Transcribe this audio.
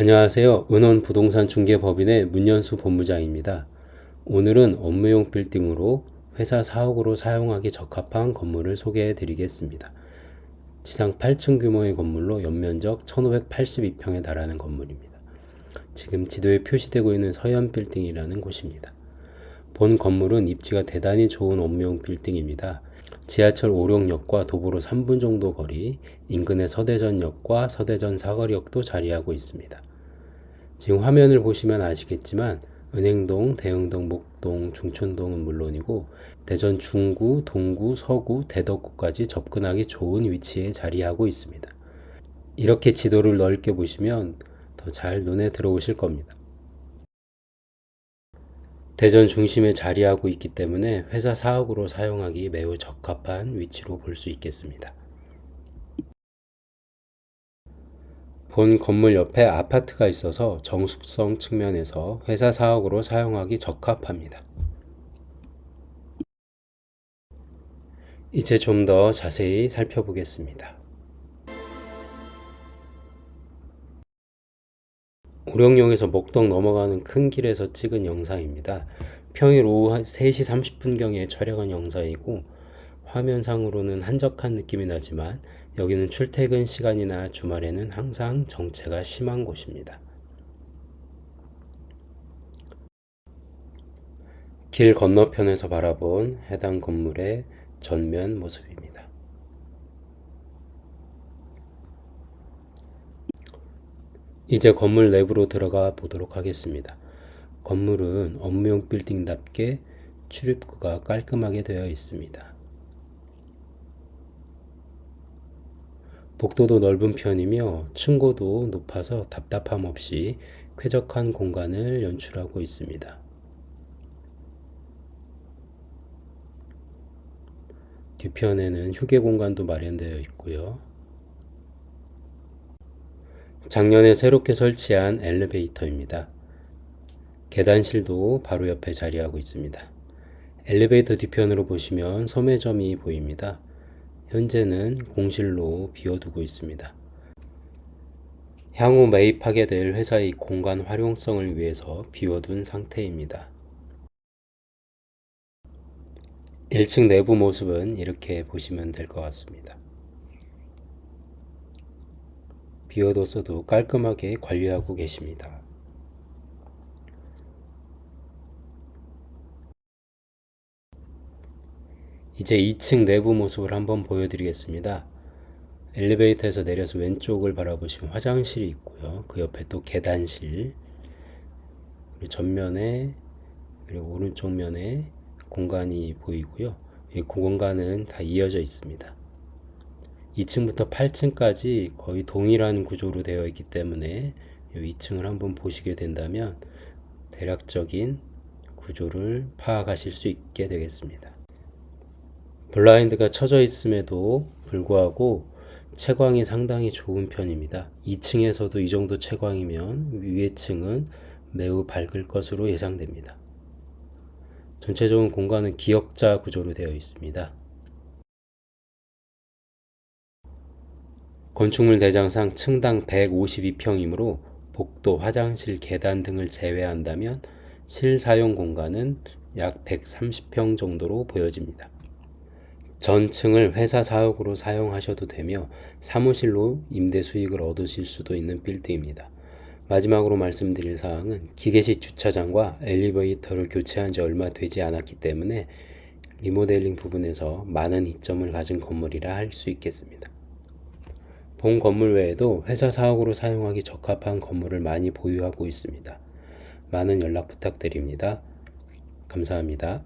안녕하세요. 은원 부동산 중개법인의 문연수 본부장입니다. 오늘은 업무용 빌딩으로 회사 사옥으로 사용하기 적합한 건물을 소개해 드리겠습니다. 지상 8층 규모의 건물로 연면적 1582평에 달하는 건물입니다. 지금 지도에 표시되고 있는 서현 빌딩이라는 곳입니다. 본 건물은 입지가 대단히 좋은 업무용 빌딩입니다. 지하철 오령역과 도보로 3분 정도 거리, 인근의 서대전역과 서대전 사거리역도 자리하고 있습니다. 지금 화면을 보시면 아시겠지만 은행동, 대흥동, 목동, 중촌동은 물론이고 대전 중구, 동구, 서구, 대덕구까지 접근하기 좋은 위치에 자리하고 있습니다. 이렇게 지도를 넓게 보시면 더 잘 눈에 들어오실 겁니다. 대전 중심에 자리하고 있기 때문에 회사 사옥으로 사용하기 매우 적합한 위치로 볼 수 있겠습니다. 본 건물 옆에 아파트가 있어서 정숙성 측면에서 회사 사옥으로 사용하기 적합합니다. 이제 좀 더 자세히 살펴보겠습니다. 오령역에서 목동 넘어가는 큰 길에서 찍은 영상입니다. 평일 오후 3시 30분경에 촬영한 영상이고 화면상으로는 한적한 느낌이 나지만 여기는 출퇴근 시간이나 주말에는 항상 정체가 심한 곳입니다. 길 건너편에서 바라본 해당 건물의 전면 모습입니다. 이제 건물 내부로 들어가 보도록 하겠습니다. 건물은 업무용 빌딩답게 출입구가 깔끔하게 되어 있습니다. 복도도 넓은 편이며 층고도 높아서 답답함 없이 쾌적한 공간을 연출하고 있습니다. 뒤편에는 휴게 공간도 마련되어 있고요. 작년에 새롭게 설치한 엘리베이터입니다. 계단실도 바로 옆에 자리하고 있습니다. 엘리베이터 뒤편으로 보시면 소매점이 보입니다. 현재는 공실로 비워두고 있습니다. 향후 매입하게 될 회사의 공간 활용성을 위해서 비워둔 상태입니다. 1층 내부 모습은 이렇게 보시면 될 것 같습니다. 비워뒀어도 깔끔하게 관리하고 계십니다. 이제 2층 내부 모습을 한번 보여드리겠습니다. 엘리베이터에서 내려서 왼쪽을 바라보시면 화장실이 있고요. 그 옆에 또 계단실, 그리고 전면에 그리고 오른쪽 면에 공간이 보이고요. 이 공간은 다 이어져 있습니다. 2층부터 8층까지 거의 동일한 구조로 되어 있기 때문에 2층을 한번 보시게 된다면 대략적인 구조를 파악하실 수 있게 되겠습니다. 블라인드가 쳐져 있음에도 불구하고 채광이 상당히 좋은 편입니다. 2층에서도 이 정도 채광이면 위에 층은 매우 밝을 것으로 예상됩니다. 전체적인 공간은 기역자 구조로 되어 있습니다. 건축물 대장상 층당 152평이므로 복도, 화장실, 계단 등을 제외한다면 실 사용 공간은 약 130평 정도로 보여집니다. 전층을 회사 사옥으로 사용하셔도 되며 사무실로 임대 수익을 얻으실 수도 있는 빌딩입니다. 마지막으로 말씀드릴 사항은 기계식 주차장과 엘리베이터를 교체한 지 얼마 되지 않았기 때문에 리모델링 부분에서 많은 이점을 가진 건물이라 할 수 있겠습니다. 본 건물 외에도 회사 사옥으로 사용하기 적합한 건물을 많이 보유하고 있습니다. 많은 연락 부탁드립니다. 감사합니다.